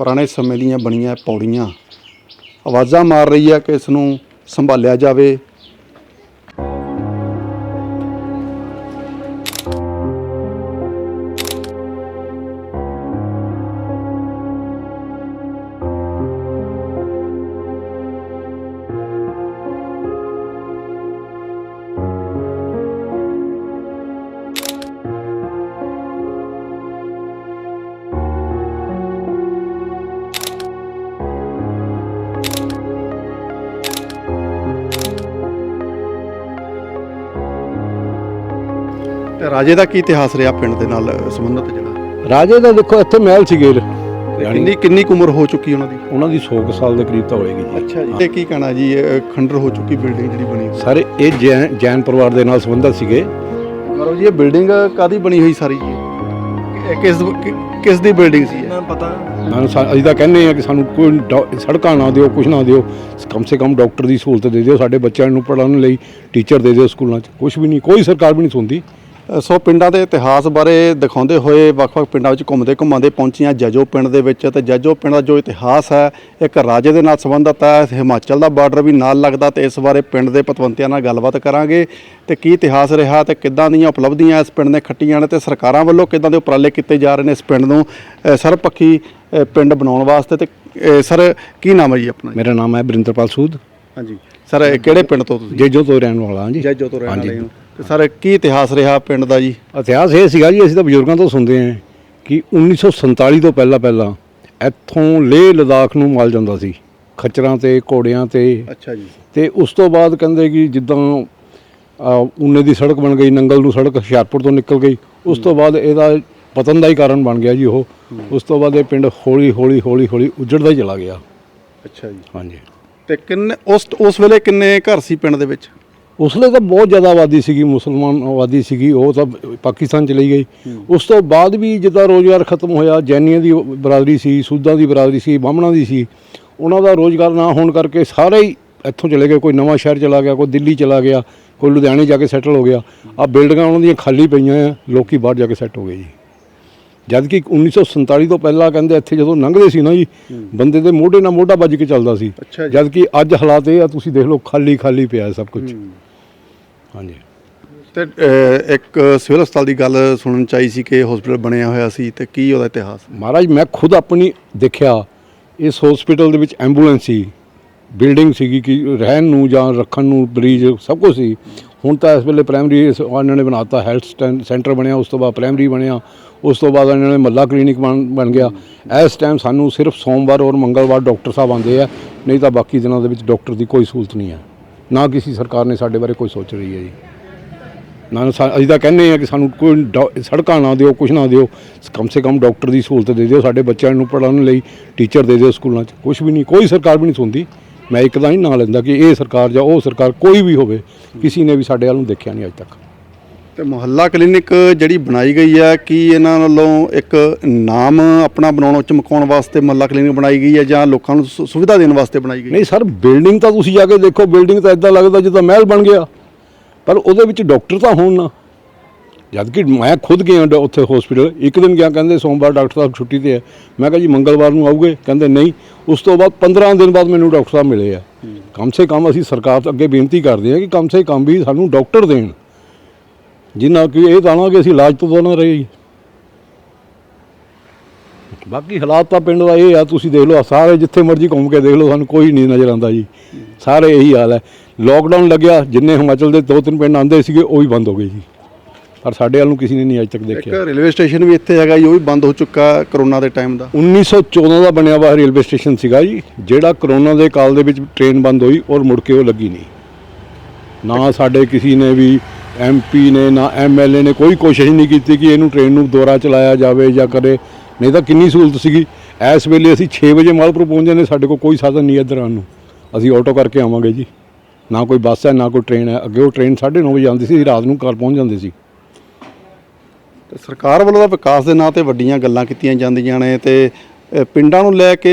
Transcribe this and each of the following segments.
ਪੁਰਾਣੇ ਸਮੇਂ ਦੀਆਂ ਬਣੀਆਂ ਪੌੜੀਆਂ। ਆਵਾਜ਼ਾਂ ਮਾਰ ਰਹੀ ਹੈ ਕਿ ਇਸ ਨੂੰ ਸੰਭਾਲਿਆ ਜਾਵੇ। ਤੇ ਰਾਜੇ ਦਾ ਕੀ ਇਤਿਹਾਸ ਰਿਹਾ ਪਿੰਡ ਦੇ ਨਾਲ ਸੰਬੰਧਿਤ ਜਿਹੜਾ? ਰਾਜੇ ਦਾ ਦੇਖੋ ਇੱਥੇ ਮਹਿਲ ਸੀਗੇ ਕਿੰਨੀ ਕਿੰਨੀ ਕੁ ਉਮਰ ਹੋ ਚੁੱਕੀ ਉਹਨਾਂ ਦੀ? ਉਹਨਾਂ ਦੀ 100 ਕੁ ਸਾਲ ਦੇ ਕਰੀਬ ਤਾਂ ਹੋਏਗੀ ਜੀ। ਅੱਛਾ ਜੀ। ਤੇ ਕੀ ਕਹਿਣਾ ਜੀ ਇਹ ਖੰਡਰ ਹੋ ਚੁੱਕੀ ਬਿਲਡਿੰਗ ਜਿਹੜੀ ਬਣੀ ਹੋਈ? ਸਾਰੇ ਇਹ ਜੈਨ ਜੈਨ ਪਰਿਵਾਰ ਦੇ ਨਾਲ ਸੰਬੰਧਿਤ ਸੀਗੇ। ਕਰੋ ਜੀ ਇਹ ਬਿਲਡਿੰਗ ਕਾਦੀ ਬਣੀ ਹੋਈ ਸਾਰੀ? ਜੀ ਇਹ ਕਿਸ ਕਿਸ ਦੀ ਬਿਲਡਿੰਗ ਸੀ ਇਹ? ਸਾਨੂੰ ਸਾ- ਅਸੀਂ ਤਾਂ ਕਹਿੰਦੇ ਆ ਕਿ ਸਾਨੂੰ ਕੋਈ ਡੋ- ਸੜਕਾਂ ਨਾ ਦਿਓ ਕੁਝ ਨਾ ਦਿਓ। ਕਮ ਸੇ ਕਮ ਡਾਕਟਰ ਦੀ ਸਹੂਲਤ ਦੇ ਦਿਓ ਸਾਡੇ ਬੱਚਿਆਂ ਨੂੰ ਪੜ੍ਹਾਉਣ ਲਈ ਟੀਚਰ ਦੇ ਦਿਓ ਸਕੂਲਾਂ 'ਚ। ਕੁਝ ਵੀ ਨਹੀਂ ਕੋਈ ਸਰਕਾਰ ਵੀ ਨਹੀਂ ਸੁਣਦੀ। ਸੋ ਪਿੰਡਾਂ ਦੇ ਇਤਿਹਾਸ ਬਾਰੇ ਦਿਖਾਉਂਦੇ ਹੋਏ ਵੱਖ-ਵੱਖ ਪਿੰਡਾਂ ਵਿੱਚ ਘੁੰਮਦੇ ਘੁੰਮਾਉਂਦੇ ਪਹੁੰਚੀਆਂ ਜੱਜੋ ਪਿੰਡ ਦੇ ਵਿੱਚ ਤੇ ਜੱਜੋ ਪਿੰਡ ਦਾ ਜੋ ਇਤਿਹਾਸ ਹੈ ਇੱਕ ਰਾਜੇ ਦੇ ਨਾਲ ਸੰਬੰਧਿਤ ਹੈ ਹਿਮਾਚਲ ਦਾ ਬਾਰਡਰ ਵੀ ਨਾਲ ਲੱਗਦਾ ਤੇ ਇਸ ਬਾਰੇ ਪਿੰਡ ਦੇ ਪਤਵੰਤਿਆਂ ਨਾਲ ਗੱਲਬਾਤ ਕਰਾਂਗੇ ਤੇ ਕੀ ਇਤਿਹਾਸ ਰਿਹਾ ਤੇ ਕਿੱਦਾਂ ਦੀਆਂ ਉਪਲਬਧੀਆਂ ਇਸ ਪਿੰਡ ਨੇ ਖੱਟੀਆਂ ਨੇ ਤੇ ਸਰਕਾਰਾਂ ਵੱਲੋਂ ਕਿੱਦਾਂ ਦੇ ਉਪਰਾਲੇ ਕੀਤੇ ਜਾ ਰਹੇ ਨੇ ਇਸ ਪਿੰਡ ਨੂੰ ਅ, ਪਿੰਡ ਬਣਾਉਣ ਵਾਸਤੇ ਤੇ ਸਰ ਕੀ ਨਾਮ ਹੈ ਜੀ ਆਪਣਾ? ਮੇਰਾ ਨਾਮ ਹੈ ਬਰਿੰਦਰਪਾਲ ਸੂਦ। ਹਾਂਜੀ। ਸਰ ਕਿਹੜੇ ਪਿੰਡ ਤੋਂ ਤੁਸੀਂ? ਜੇਜੋ ਤੋਂ ਰਹਿਣ ਵਾਲਾ ਹਾਂ ਜੀ। ਜੱਜੋ ਤੋਂ ਰਹਿਣ। ਵਾਲੇ ਹੋ। ਤੇ ਸਰ ਕੀ ਇਤਿਹਾਸ ਰਿਹਾ ਪਿੰਡ ਦਾ ਜੀ? ਇਤਿਹਾਸ ਇਹ ਸੀਗਾ ਜੀ ਅਸੀਂ ਤਾਂ ਬਜ਼ੁਰਗਾਂ ਤੋਂ ਸੁਣਦੇ ਆਂ ਕਿ 1947 ਤੋਂ ਪਹਿਲਾਂ ਪਹਿਲਾਂ ਇੱਥੋਂ ਲੇਹ ਲਦਾਖ ਨੂੰ ਮਾਲ ਜਾਂਦਾ ਸੀ ਖੱਚਰਾਂ ਤੇ ਘੋੜਿਆਂ ਤੇ। ਅੱਛਾ ਜੀ। ਤੇ ਉਸ ਤੋਂ ਬਾਅਦ ਕਹਿੰਦੇ ਕਿ ਜਿੱਦਾਂ ਉਨੇ ਦੀ ਸੜਕ ਬਣ ਗਈ ਨੰਗਲ ਨੂੰ ਸੜਕ ਹੁਸ਼ਿਆਰਪੁਰ ਤੋਂ ਨਿਕਲ ਗਈ। ਉਸ ਤੋਂ ਬਾਅਦ ਇਹਦਾ ਪਤਨ ਦਾ ਹੀ ਕਾਰਨ ਬਣ ਗਿਆ ਜੀ ਉਹ। ਉਸ ਤੋਂ ਬਾਅਦ ਇਹ ਪਿੰਡ ਹੌਲੀ ਹੌਲੀ ਹੌਲੀ ਹੌਲੀ ਉੱਜੜਦਾ ਹੀ ਚਲਾ ਗਿਆ। ਅੱਛਾ ਜੀ। ਹਾਂਜੀ। ਤੇ ਕਿੰਨੇ ਉਸ ਉਸ ਵੇਲੇ ਕਿੰਨੇ ਘਰ ਸੀ ਪਿੰਡ ਦੇ ਵਿੱਚ? ਉਸਲੇ ਤਾਂ ਬਹੁਤ ਜ਼ਿਆਦਾ ਆਬਾਦੀ ਸੀਗੀ ਮੁਸਲਮਾਨ ਆਬਾਦੀ ਸੀਗੀ ਉਹ ਤਾਂ ਪਾਕਿਸਤਾਨ ਚਲੀ ਗਈ। ਉਸ ਤੋਂ ਬਾਅਦ ਵੀ ਜਿੱਦਾਂ ਰੋਜ਼ਗਾਰ ਖਤਮ ਹੋਇਆ ਜੈਨੀਆਂ ਦੀ ਬਰਾਦਰੀ ਸੀ ਸੂਦਾਂ ਦੀ ਬਰਾਦਰੀ ਸੀ ਬਾਹਮਣਾਂ ਦੀ ਸੀ ਉਹਨਾਂ ਦਾ ਰੋਜ਼ਗਾਰ ਨਾ ਹੋਣ ਕਰਕੇ ਸਾਰੇ ਹੀ ਇੱਥੋਂ ਚਲੇ ਗਏ। ਕੋਈ ਨਵਾਂ ਸ਼ਹਿਰ ਚਲਾ ਗਿਆ ਕੋਈ ਦਿੱਲੀ ਚਲਾ ਗਿਆ ਕੋਈ ਲੁਧਿਆਣੇ ਜਾ ਕੇ ਸੈਟਲ ਹੋ ਗਿਆ। ਆ ਬਿਲਡਿੰਗਾਂ ਉਹਨਾਂ ਦੀਆਂ ਖਾਲੀ ਪਈਆਂ ਆ ਲੋਕੀ ਬਾਹਰ ਜਾ ਕੇ ਸੈੱਟ ਹੋ ਗਏ ਜੀ। ਜਦ ਕਿ 1947 ਤੋਂ ਪਹਿਲਾਂ ਕਹਿੰਦੇ ਇੱਥੇ ਜਦੋਂ ਲੰਘਦੇ ਸੀ ਨਾ ਜੀ ਬੰਦੇ ਦੇ ਮੋਢੇ ਨਾਲ ਮੋਢਾ ਵੱਜ ਕੇ ਚੱਲਦਾ ਸੀ। ਜਦ ਕਿ ਅੱਜ ਹਾਲਾਤ ਇਹ ਆ ਤੁਸੀਂ ਦੇਖ ਲਓ ਖਾਲੀ ਖਾਲੀ ਪਿਆ ਸਭ ਕੁਝ ਹਾਂਜੀ। ਤੇ ਅਹ, ਇੱਕ ਸਿਵਲ ਹਸਪਤਾਲ ਦੀ ਗੱਲ ਸੁਣਨ ਚਾਹੀ ਸੀ ਕਿ ਹਸਪੀਟਲ ਬਣਿਆ ਹੋਇਆ ਸੀ ਤੇ ਕੀ ਉਹਦਾ ਇਤਿਹਾਸ? ਮਹਾਰਾਜ ਮੈਂ ਖੁਦ ਆਪਣੀ ਦੇਖਿਆ ਇਸ ਹਸਪੀਟਲ ਦੇ ਵਿੱਚ ਐਂਬੂਲੈਂਸ ਸੀ ਬਿਲਡਿੰਗ ਸੀਗੀ ਕਿ ਰਹਿਣ ਨੂੰ ਜਾਂ ਰੱਖਣ ਨੂੰ ਬਰੀਜ ਸਭ ਕੁਝ ਸੀ। ਹੁਣ ਤਾਂ ਇਸ ਵੇਲੇ ਪ੍ਰਾਇਮਰੀ ਇਸ- ਉਹਨਾਂ ਨੇ ਬਣਾਤਾ ਹੈਲਥ ਸੈਂਟਰ ਬਣਿਆ ਉਸ ਤੋਂ ਬਾਅਦ ਪ੍ਰਾਇਮਰੀ ਬਣਿਆ ਉਸ ਤੋਂ ਬਾਅਦ ਇਹਨਾਂ ਨੇ ਮੱਲਾ ਕਲੀਨਿਕ ਬਣ ਬਣ ਗਿਆ। ਇਸ ਟਾਈਮ ਸਾਨੂੰ ਸਿਰਫ ਸੋਮਵਾਰ ਔਰ ਮੰਗਲਵਾਰ ਡਾਕਟਰ ਸਾਹਿਬ ਆਉਂਦੇ ਆ ਨਹੀਂ ਤਾਂ ਬਾਕੀ ਦਿਨਾਂ ਦੇ ਵਿੱਚ ਡਾਕਟਰ ਦੀ ਕੋਈ ਸਹੂਲਤ ਨਹੀਂ ਹੈ। ਨਾ ਕਿਸੇ ਸਰਕਾਰ ਨੇ ਸਾਡੇ ਬਾਰੇ ਕੋਈ ਸੋਚ ਰਹੀ ਹੈ ਜੀ। ਨਾ ਸਾ- ਅਸੀਂ ਤਾਂ ਕਹਿੰਦੇ ਆ ਕਿ ਸਾਨੂੰ ਕੋਈ ਡੋ- ਸੜਕਾਂ ਨਾ ਦਿਓ ਕੁਝ ਨਾ ਦਿਓ। ਕਮ ਸੇ ਕਮ ਡਾਕਟਰ ਦੀ ਸਹੂਲਤ ਦੇ ਦਿਓ, ਸਾਡੇ ਬੱਚਿਆਂ ਨੂੰ ਪੜ੍ਹਾਉਣ ਲਈ ਟੀਚਰ ਦੇ ਦਿਓ ਸਕੂਲਾਂ 'ਚ। ਕੁਝ ਵੀ ਨਹੀਂ, ਕੋਈ ਸਰਕਾਰ ਵੀ ਨਹੀਂ ਸੁਣਦੀ। ਮੈਂ ਇੱਕ ਦਾ ਹੀ ਨਾਂ ਲੈਂਦਾ ਕਿ ਇਹ ਸਰਕਾਰ ਜਾਂ ਉਹ ਸਰਕਾਰ ਕੋਈ ਵੀ ਹੋਵੇ, ਕਿਸੇ ਨੇ ਵੀ ਸਾਡੇ ਵੱਲ ਨੂੰ ਦੇਖਿਆ ਨਹੀਂ ਅੱਜ ਤੱਕ। ਤੇ ਮੁਹੱਲਾ ਕਲੀਨਿਕ ਜਿਹੜੀ ਬਣਾਈ ਗਈ ਹੈ ਕੀ ਇਹਨਾਂ ਵੱਲੋਂ ਇੱਕ ਨਾਮ ਆਪਣਾ ਬਣਾਉਣ ਚਮਕਾਉਣ ਵਾਸਤੇ ਮੁਹੱਲਾ ਕਲੀਨਿਕ ਬਣਾਈ ਗਈ ਹੈ ਜਾਂ ਲੋਕਾਂ ਨੂੰ ਸੁ- ਸੁਵਿਧਾ ਦੇਣ ਵਾਸਤੇ ਬਣਾਈ ਗਈ? ਹੈ ਨਹੀਂ ਸਰ ਬਿਲਡਿੰਗ ਤਾਂ ਤੁਸੀਂ ਜਾ ਕੇ ਦੇਖੋ ਬਿਲਡਿੰਗ ਤਾਂ ਇਦਾਂ ਲੱਗਦਾ ਜਿੱਦਾਂ ਮਹਿਲ ਬਣ ਗਿਆ। ਪਰ ਉਹਦੇ ਵਿੱਚ ਡਾਕਟਰ ਤਾਂ ਹੋਣ ਨਾ। ਜਦ ਕਿ ਮੈਂ ਖੁਦ ਗਿਆ ਡਾ- ਉੱਥੇ ਹਸਪੀਟਲ ਇੱਕ ਦਿਨ ਗਿਆ ਕਹਿੰਦੇ ਸੋਮਵਾਰ ਡਾਕਟਰ ਸਾਹਿਬ ਛੁੱਟੀ ਤੇ ਹੈ ਮੈਂ ਕਿਹਾ ਜੀ ਮੰਗਲਵਾਰ ਨੂੰ ਆਉਗੇ ਕਹਿੰਦੇ ਨਹੀਂ। ਉਸ ਤੋਂ ਬਾਅਦ 15 ਦਿਨ ਬਾਅਦ ਮੈਨੂੰ ਡਾਕਟਰ ਸਾਹਿਬ ਮਿਲੇ ਆ। ਕਮ ਸੇ ਕਮ ਅਸੀਂ ਸਰਕਾਰ ਤੋਂ ਅੱਗੇ ਬੇਨਤੀ ਕਰਦੇ ਹਾਂ ਕਿ ਕਮ ਸੇ ਕਮ ਵੀ ਸਾਨੂੰ ਡਾਕਟਰ ਦੇਣ। ਜਿੰਨਾ ਕਿ ਇਹ ਕਿ ਅਸੀਂ ਇਲਾਜ ਤੋਂ ਤਾਂ ਨਾ ਰਹੇ ਜੀ। ਬਾਕੀ ਹਾਲਾਤ ਤਾਂ ਪਿੰਡ ਦਾ ਇਹ ਆ ਤੁਸੀਂ ਦੇਖ ਲਓ ਸਾਰੇ ਜਿੱਥੇ ਮਰਜ਼ੀ ਘੁੰਮ ਕੇ ਦੇਖ ਲਓ ਸਾਨੂੰ ਕੋਈ ਨਹੀਂ ਨਜ਼ਰ ਆਉਂਦਾ ਜੀ। ਸਾਰੇ ਇਹੀ ਹਾਲ ਹੈ। ਲੋਕਡਾਊਨ ਲੱਗਿਆ ਜਿੰਨੇ ਹਿਮਾਚਲ ਦੇ ਦੋ ਤਿੰਨ ਪਿੰਡ ਆਉਂਦੇ ਸੀਗੇ ਉਹ ਵੀ ਬੰਦ ਹੋ ਗਏ ਜੀ। ਪਰ ਸਾਡੇ ਵੱਲ ਨੂੰ ਕਿਸੇ ਨੇ ਨਹੀਂ ਅੱਜ ਤੱਕ ਇੱਕ ਦੇਖਿਆ ਰੇਲਵੇ ਸਟੇਸ਼ਨ ਵੀ ਇੱਥੇ ਹੈਗਾ ਜੀ ਉਹ ਵੀ ਬੰਦ ਹੋ ਚੁੱਕਾ ਕਰੋਨਾ ਦੇ ਟਾਈਮ ਦਾ। 1914 ਦਾ ਬਣਿਆ ਵਾ ਰੇਲਵੇ ਸਟੇਸ਼ਨ ਸੀਗਾ ਜੀ ਜਿਹੜਾ ਕਰੋਨਾ ਦੇ ਕਾਲ ਦੇ ਵਿੱਚ ਟ੍ਰੇਨ ਬੰਦ ਹੋਈ ਔਰ ਮੁੜ ਕੇ ਉਹ ਲੱਗੀ ਨਹੀਂ। ਨਾ ਸਾਡੇ ਕਿਸੇ ਨੇ ਵੀ ਐਮਪੀ ਨੇ ਨਾ ਐਮਐਲਏ ਨੇ ਕੋਈ ਕੋਸ਼ਿਸ਼ ਨਹੀਂ ਕੀਤੀ ਕਿ ਇਹਨੂੰ ਟ੍ਰੇਨ ਨੂੰ ਦੁਆਰਾ ਚਲਾਇਆ ਜਾਵੇ ਜਾਂ ਕਰੇ। ਨਹੀਂ ਤਾਂ ਕਿੰਨੀ ਸਹੂਲਤ ਸੀਗੀ। ਇਸ ਵੇਲੇ ਅਸੀਂ 6 ਵਜੇ ਮਾਲਪੁਰ ਪਹੁੰਚ ਜਾਂਦੇ, ਸਾਡੇ ਕੋਲ ਕੋਈ ਸਾਧਨ ਨਹੀਂ ਇੱਧਰ ਆਉਣ ਨੂੰ। ਅਸੀਂ ਆਟੋ ਕਰਕੇ ਆਵਾਂਗੇ ਜੀ। ਨਾ ਕੋਈ ਬੱਸ ਹੈ, ਨਾ ਕੋਈ ਟ੍ਰੇਨ ਹੈ। ਅੱਗੇ ਉਹ ਟ੍ਰੇਨ 9:30 ਵਜੇ ਆਉਂਦੀ ਸੀ ਰਾਤ ਨੂੰ ਘਰ ਪਹੁੰਚ ਜਾਂਦੇ ਸੀ। ਤੇ ਸਰਕਾਰ ਵੱਲੋਂ ਤਾਂ ਵਿਕਾਸ ਦੇ ਨਾਂ ਤੇ ਵੱਡੀਆਂ ਗੱਲਾਂ ਕੀਤੀਆਂ ਜਾਂਦੀਆਂ ਨੇ ਤੇ ਪਿੰਡਾਂ ਨੂੰ ਲੈ ਕੇ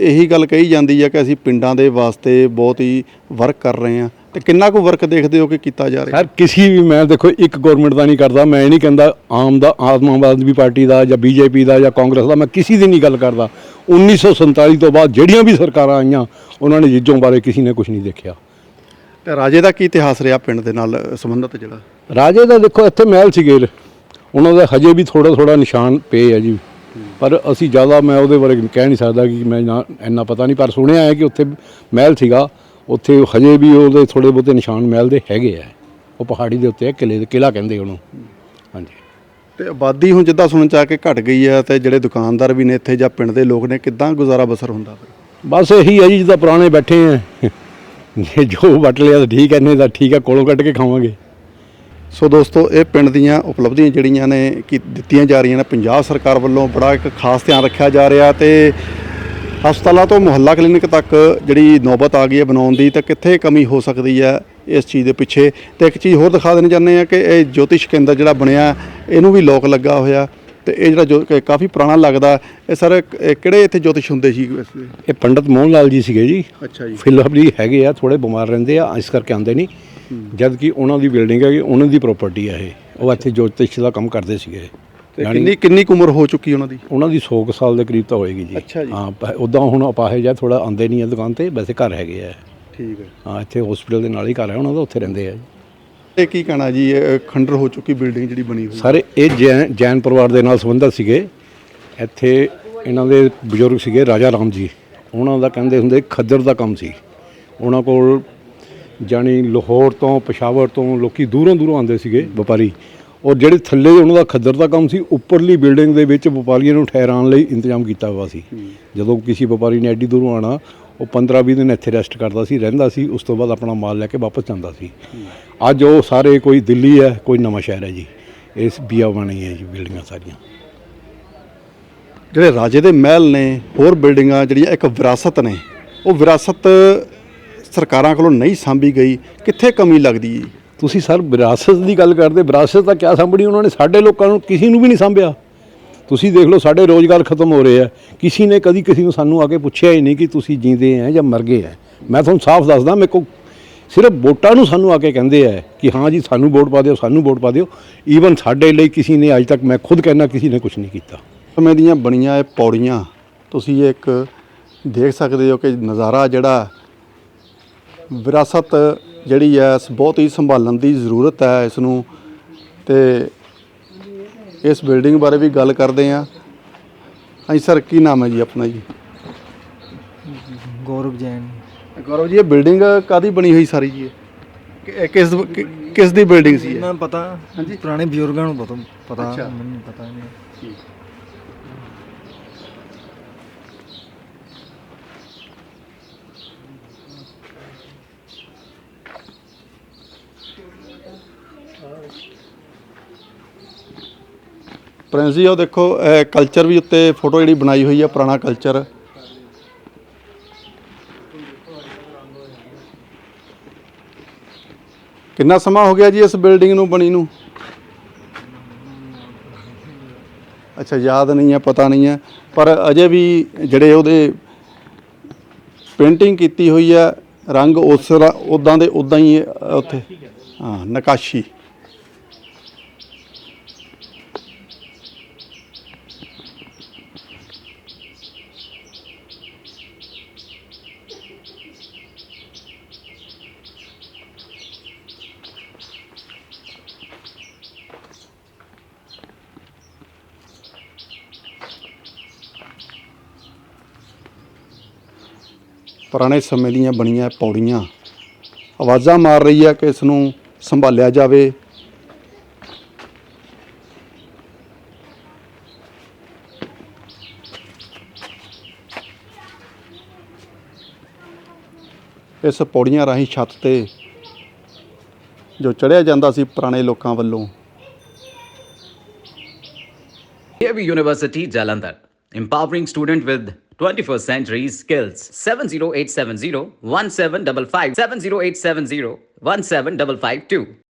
ਇਹੀ ਗੱਲ ਕਹੀ ਜਾਂਦੀ ਹੈ ਕਿ ਅਸੀਂ ਪਿੰਡਾਂ ਦੇ ਵਾਸਤੇ ਬਹੁਤ ਹੀ ਵਰਕ ਕਰ ਰਹੇ ਹਾਂ। ਤੇ ਕਿੰਨਾ ਕੁ ਵਰਕ ਦੇਖਦੇ ਹੋ ਕਿ ਕੀਤਾ ਜਾ ਰਿਹਾ? ਸਰ ਕਿਸੇ ਵੀ ਮੈਂ ਦੇਖੋ ਇੱਕ ਗਵਰਨਮੈਂਟ ਦਾ ਨਹੀਂ ਕਰਦਾ ਮੈਂ ਇਹ ਨਹੀਂ ਕਹਿੰਦਾ ਆਮ ਦਾ ਆਮ ਆਦਮੀ ਪਾਰਟੀ ਦਾ ਜਾਂ ਬੀਜੇਪੀ ਦਾ ਜਾਂ ਕਾਂਗਰਸ ਦਾ ਮੈਂ ਕਿਸੇ ਦੀ ਨਹੀਂ ਗੱਲ ਕਰਦਾ। 1947 ਤੋਂ ਬਾਅਦ ਜਿਹੜੀਆਂ ਵੀ ਸਰਕਾਰਾਂ ਆਈਆਂ ਉਹਨਾਂ ਨੇ ਜੀਜੋਂ ਬਾਰੇ ਕਿਸੇ ਨੇ ਕੁਝ ਨਹੀਂ ਦੇਖਿਆ। ਤੇ ਰਾਜੇ ਦਾ ਕੀ ਇਤਿਹਾਸ ਰਿਹਾ ਪਿੰਡ ਦੇ ਨਾਲ ਸੰਬੰਧਿਤ ਜਿਹੜਾ? ਰਾਜੇ ਦਾ ਦੇਖੋ ਇੱਥੇ ਮਹਿਲ ਸੀਗੇ ਉਹਨਾਂ ਦੇ ਹਜੇ ਵੀ ਥੋੜਾ ਥੋੜਾ ਨਿਸ਼ਾਨ ਪਏ ਆ ਜੀ। ਪਰ ਅਸੀਂ ਜ਼ਿਆਦਾ ਮੈਂ ਉਹਦੇ ਬਾਰੇ ਕਹਿ ਨਹੀਂ ਸਕਦਾ ਕਿ ਮੈਂ ਨਾ ਇੰਨਾ ਪਤਾ ਨਹੀਂ ਪਰ ਸੁਣਿਆ ਹੈ ਕਿ ਉੱਥੇ ਮਹਿਲ ਸੀਗਾ। ਉੱਥੇ ਹਜੇ ਵੀ ਉਹਦੇ ਥੋੜੇ ਬਹੁਤੇ ਨਿਸ਼ਾਨ ਮਹਿਲ ਦੇ ਹੈਗੇ ਆ। ਉਹ ਪਹਾੜੀ ਦੇ ਉੱਤੇ ਹੈ ਕਿਲੇ ਦੇ ਕਿਲਾ ਕਹਿੰਦੇ ਉਹਨੂੰ। ਹਾਂਜੀ। ਤੇ ਆਬਾਦੀ ਹੁਣ ਜਿੱਦਾਂ ਸੁਣਨ ਚ ਆ ਕੇ ਘਟ ਗਈ ਹੈ ਤੇ ਜਿਹੜੇ ਦੁਕਾਨਦਾਰ ਵੀ ਨੇ ਇੱਥੇ ਜਾਂ ਪਿੰਡ ਦੇ ਲੋਕ ਨੇ ਕਿੱਦਾਂ ਗੁਜ਼ਾਰਾ ਬਸਰ ਹੁੰਦਾ ਬਸ ਇਹੀ ਹੈ ਜੀ ਜਿੱਦਾਂ ਪੁਰਾਣੇ ਬੈਠੇ ਆ। ਜੇ ਜੋ ਵਟ ਲਿਆ ਤਾਂ ਠੀਕ ਹੈ ਨਹੀਂ ਤਾਂ ਠੀਕ ਹੈ ਕੋਲੋਂ ਕੱਟ ਕੇ ਖਾਵਾਂਗੇ। ਸੋ ਦੋਸਤੋ ਇਹ ਪਿੰਡ ਦੀਆਂ ਉਪਲਬਧੀਆਂ ਜਿਹੜੀਆਂ ਨੇ ਕਿ ਦਿੱਤੀਆਂ ਜਾ ਰਹੀਆਂ ਨੇ ਪੰਜਾਬ ਸਰਕਾਰ ਵੱਲੋਂ ਬੜਾ ਇੱਕ ਖਾਸ ਧਿਆਨ ਰੱਖਿਆ ਜਾ ਰਿਹਾ ਤੇ ਹਸਪਤਾਲਾਂ ਤੋਂ ਮੁਹੱਲਾ ਕਲੀਨਿਕ ਤੱਕ ਜਿਹੜੀ ਨੌਬਤ ਆ ਗਈ ਹੈ ਬਣਾਉਣ ਦੀ ਤਾਂ ਕਿੱਥੇ ਕਮੀ ਹੋ ਸਕਦੀ ਹੈ ਇਸ ਚੀਜ਼ ਦੇ ਪਿੱਛੇ? ਤੇ ਇੱਕ ਚੀਜ਼ ਹੋਰ ਦਿਖਾ ਦੇਣੀ ਚਾਹੁੰਦੇ ਆ ਕਿ ਇਹ ਜੋਤਿਸ਼ ਕੇਂਦਰ ਜਿਹੜਾ ਬਣਿਆ ਇਹਨੂੰ ਵੀ ਲੋਕ ਲੱਗਾ ਹੋਇਆ। ਤੇ ਇਹ ਜਿਹੜਾ ਜੋ ਕਾਫੀ ਪੁਰਾਣਾ ਲੱਗਦਾ। ਇਹ ਸਰ ਕਿਹੜੇ ਇੱਥੇ ਜੋਤਿਸ਼ ਹੁੰਦੇ ਸੀ ਵੈਸੇ ਇਹ ਪੰਡਤ ਮੋਹਨ ਲਾਲ ਜੀ ਸੀਗੇ ਜੀ। ਅੱਛਾ ਜੀ। ਫਿਲਹਾਲ ਜੀ ਹੈਗੇ ਆ ਥੋੜੇ ਬਿਮਾਰ ਰਹਿੰਦੇ ਆ ਇਸ ਕਰਕੇ ਆਉਂਦੇ ਨਹੀਂ। ਜਦ ਕਿ ਉਹਨਾਂ ਦੀ ਬਿਲਡਿੰਗ ਹੈ ਉਹਨਾਂ ਦੀ ਪ੍ਰਾਪਰਟੀ ਆ ਇਹ। ਉਹ ਇੱਥੇ ਜੋਤਿਸ਼ ਦਾ ਕੰਮ ਕਰਦੇ ਸੀਗੇ। ਤੇ ਯਾਨੀ ਕਿੰਨੀ ਕਿੰਨੀ ਕੁ ਉਮਰ ਹੋ ਚੁੱਕੀ ਉਹਨਾਂ ਦੀ? ਉਹਨਾਂ ਦੀ 100 ਕੁ ਸਾਲ ਦੇ ਕਰੀਬ ਤਾਂ ਹੋਏਗੀ ਜੀ। ਅੱਛਾ ਜੀ। ਹਾਂ ਉਦਾਂ ਹੁਣ ਅਪਾਹੇ ਜਾਂ ਥੋੜਾ ਆਉਂਦੇ ਨਹੀਂ ਆ ਦੁਕਾਨ ਤੇ ਵੈਸੇ ਘਰ ਹੈਗੇ ਆ। ਠੀਕ ਹੈ। ਹਾਂ ਇੱਥੇ ਹਸਪੀਟਲ ਦੇ ਨਾਲ ਹੀ ਘਰ ਹੈ ਉਹਨਾਂ ਦਾ ਉੱਥੇ ਰਹਿੰਦੇ ਆ ਜੀ। ਇਹ ਕੀ ਕਹਿਣਾ ਜੀ ਇਹ ਖੰਡਰ ਹੋ ਚੁੱਕੀ ਬਿਲਡਿੰਗ ਜਿਹੜੀ ਬਣੀ ਹੋਈ ਸਾਰੇ ਇਹ ਜੈਨ ਜੈਨ ਪਰਿਵਾਰ ਦੇ ਨਾਲ ਸੰਬੰਧਿਤ ਸੀਗੇ। ਇੱਥੇ ਇਹਨਾਂ ਦੇ ਬਜ਼ੁਰਗ ਸੀਗੇ ਰਾਜਾ ਰਾਮ ਜੀ। ਉਹਨਾਂ ਦਾ ਕਹਿੰਦੇ ਹੁੰਦੇ ਖੱਦਰ ਦਾ ਕੰਮ ਸੀ। ਉਹਨਾਂ ਕੋਲ ਜਾਣੀ ਲਾਹੌਰ ਤੋਂ ਪਸ਼ਾਵਰ ਤੋਂ ਲੋਕੀ ਦੂਰੋਂ ਦੂਰੋਂ ਆਉਂਦੇ ਸੀਗੇ ਵਪਾਰੀ। ਔਰ ਜਿਹੜੇ ਥੱਲੇ ਉਹਨਾਂ ਦਾ ਖੱਦਰ ਦਾ ਕੰਮ ਸੀ ਉੱਪਰਲੀ ਬਿਲਡਿੰਗ ਦੇ ਵਿੱਚ ਵਪਾਰੀਆਂ ਨੂੰ ਠਹਿਰਾਉਣ ਲਈ ਇੰਤਜ਼ਾਮ ਕੀਤਾ ਹੋਇਆ ਸੀ। ਜਦੋਂ ਕਿਸੇ ਵਪਾਰੀ ਨੇ ਐਡੀ ਦੂਰੋਂ ਆਣਾ ਉਹ 15-20 ਦਿਨ ਇੱਥੇ ਰੈਸਟ ਕਰਦਾ ਸੀ ਰਹਿੰਦਾ ਸੀ ਉਸ ਤੋਂ ਬਾਅਦ ਆਪਣਾ ਮਾਲ ਲੈ ਕੇ ਵਾਪਸ ਜਾਂਦਾ ਸੀ। ਅੱਜ ਉਹ ਸਾਰੇ ਕੋਈ ਦਿੱਲੀ ਹੈ ਕੋਈ ਨਵਾਂ ਸ਼ਹਿਰ ਹੈ ਜੀ। ਇਸ ਬੀਆ ਬਣੀ ਹੈ ਜੀ ਬਿਲਡਿੰਗਾਂ ਸਾਰੀਆਂ। ਜਿਹੜੇ ਰਾਜੇ ਦੇ ਮਹਿਲ ਨੇ ਹੋਰ ਬਿਲਡਿੰਗਾਂ ਜਿਹੜੀਆਂ ਇੱਕ ਵਿਰਾਸਤ ਨੇ ਉਹ ਵਿਰਾਸਤ ਸਰਕਾਰਾਂ ਕੋਲੋਂ ਨਹੀਂ ਸਾਂਭੀ ਗਈ। ਕਿੱਥੇ ਕਮੀ ਲੱਗਦੀ ਹੈ ਤੁਸੀਂ ਸਰ ਵਿਰਾਸਤ ਦੀ ਗੱਲ ਕਰਦੇ, ਵਿਰਾਸਤ ਤਾਂ ਕਿਆ ਸਾਂਭਣੀ ਉਹਨਾਂ ਨੇ? ਸਾਡੇ ਲੋਕਾਂ ਨੂੰ ਕਿਸੇ ਨੂੰ ਵੀ ਨਹੀਂ ਸਾਂਭਿਆ। ਤੁਸੀਂ ਦੇਖ ਲਓ, ਸਾਡੇ ਰੋਜ਼ਗਾਰ ਖਤਮ ਹੋ ਰਹੇ ਆ। ਕਿਸੇ ਨੇ ਕਦੀ ਕਿਸੇ ਨੂੰ ਸਾਨੂੰ ਆ ਕੇ ਪੁੱਛਿਆ ਹੀ ਨਹੀਂ ਕਿ ਤੁਸੀਂ ਜੀਂਦੇ ਆ ਜਾਂ ਮਰ ਗਏ ਆ। ਮੈਂ ਤੁਹਾਨੂੰ ਸਾਫ਼ ਦੱਸਦਾ, ਮੇਰੇ ਕੋ ਸਿਰਫ ਵੋਟਾਂ ਨੂੰ ਸਾਨੂੰ ਆ ਕੇ ਕਹਿੰਦੇ ਆ ਕਿ ਹਾਂ ਜੀ, ਸਾਨੂੰ ਵੋਟ ਪਾ ਦਿਓ, ਸਾਨੂੰ ਵੋਟ ਪਾ ਦਿਓ। ਈਵਨ ਸਾਡੇ ਲਈ ਕਿਸੇ ਨੇ ਅੱਜ ਤੱਕ, ਮੈਂ ਖੁਦ ਕਹਿਣਾ ਕਿਸੇ ਨੇ ਕੁਝ ਨਹੀਂ ਕੀਤਾ। ਸਮੇਂ ਦੀਆਂ ਬਣੀਆਂ ਇਹ ਪੌੜੀਆਂ, ਤੁਸੀਂ ਇੱਕ ਦੇਖ ਸਕਦੇ ਹੋ ਕਿ ਨਜ਼ਾਰਾ ਜਿਹੜਾ ਵਿਰਾਸਤ ਜਿਹੜੀ ਹੈ ਇਸ ਬਹੁਤ ਹੀ ਸੰਭਾਲਣ ਦੀ ਜ਼ਰੂਰਤ ਹੈ ਇਸ ਨੂੰ ਤੇ ਇਸ ਬਿਲਡਿੰਗ ਬਾਰੇ ਵੀ ਗੱਲ ਕਰਦੇ ਹਾਂ। ਹਾਂਜੀ ਸਰ ਕੀ ਨਾਮ ਹੈ ਜੀ ਆਪਣਾ ਜੀ? ਗੌਰਵ ਜੈਨ। ਗੌਰਵ ਜੀ ਇਹ ਬਿਲਡਿੰਗ ਕਾਦੀ ਬਣੀ ਹੋਈ ਸਾਰੀ ਜੀ? ਇਹ? ਕਿ- ਇਹ ਕਿਸ ਕਿਸ ਦੀ ਬਿਲਡਿੰਗ ਸੀ ਇਹ? ਇਹਨਾਂ ਨੂੰ ਪਤਾ ਹਾਂਜੀ। ਪੁਰਾਣੇ ਬਜ਼ੁਰਗਾਂ ਨੂੰ ਪਤਾ ਪਤਾ ਅੱਛਾ। ਮੈਨੂੰ ਪਤਾ ਨਹੀਂ। ਪ੍ਰਿੰਸ ਜੀ ਉਹ ਦੇਖੋ ਕਲਚਰ ਵੀ ਉੱਤੇ ਫੋਟੋ ਜਿਹੜੀ ਬਣਾਈ ਹੋਈ ਹੈ ਪੁਰਾਣਾ ਕਲਚਰ ਕਿੰਨਾ ਸਮਾਂ ਹੋ ਗਿਆ ਜੀ ਇਸ ਬਿਲਡਿੰਗ ਨੂੰ, ਬਣੀ ਨੂੰ? ਅੱਛਾ, ਯਾਦ ਨਹੀਂ ਹੈ, ਪਤਾ ਨਹੀਂ ਹੈ। ਪਰ ਅਜੇ ਵੀ ਜਿਹੜੇ ਉਹਦੇ ਪੇਂਟਿੰਗ ਕੀਤੀ ਹੋਈ ਹੈ, ਰੰਗ ਉਸ ਉਦਾਂ ਦੇ ਉਦਾਂ ਹੀ, ਉੱਥੇ। ਹਾਂ, ਨਕਾਸ਼ੀ। ਪੁਰਾਣੇ ਸਮੇਂ ਦੀਆਂ ਬਣੀਆਂ ਪੌੜੀਆਂ। ਆਵਾਜ਼ਾਂ ਮਾਰ ਰਹੀ ਹੈ ਕਿ ਇਸ ਨੂੰ ਸੰਭਾਲਿਆ ਜਾਵੇ। ਇਸ ਪੌੜੀਆਂ ਰਾਹੀਂ ਛੱਤ ਤੇ ਜੋ ਚੜਿਆ ਜਾਂਦਾ ਸੀ ਪੁਰਾਣੇ ਲੋਕਾਂ ਵੱਲੋਂ। AV university Jalandhar. Empowering student with 21st century skills. 70870 1755 70870 17552.